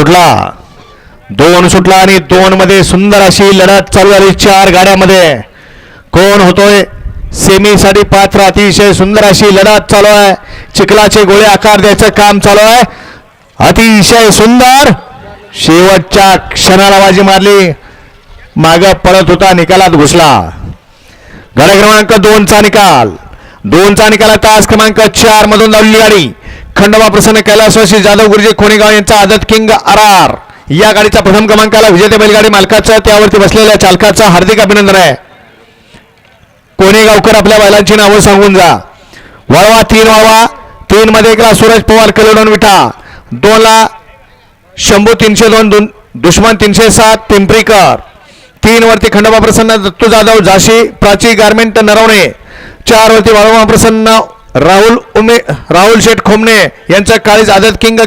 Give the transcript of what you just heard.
सुटला. दोन सुटला आणि दोन मध्ये सुंदर अशी लढत चालू झाली चार गाड्यामध्ये. कोण होतोय? सेमीसाठी पात्र अतिशय सुंदर अशी लढत चालू आहे. चिखलाचे गोळे आकार द्यायचं काम चालू आहे. अतिशय सुंदर. शेवटच्या क्षणाला बाजी मारली. माग परत होता निकालात घुसला. गाड्या क्रमांक दोनचा निकाल. दोनचा निकाल तास क्रमांक चार मधून धावली गाडी. खंडोबा प्रसन्न कैलासवासी जाधव गुरुजी खोणेगाव यांचा आदत किंग आर आर या गाडीचा प्रथम क्रमांकाला विजेते बैलगाडी मालकाचा त्यावरती बसलेल्या चालकाचा हार्दिक अभिनंदन आहे. कोणेगावकर आपल्या बैलांची नावं सांगून जा. वळवा तीन व्हावा तीन मध्ये एकला सूरज पवार कलोडन विठा. दोनला शंभू तीनशे दोन दुश्मन तीनशे सात पिंपरीकर. तीन वरती खंडोबा प्रसन्न दत्तू जाधव झाशी प्राची गारमेंट नरवणे. चार वरती बाळोबा प्रसन्न राहुल उमे राहुल शेठ खोमणे यांचा काळीज आझाद किंग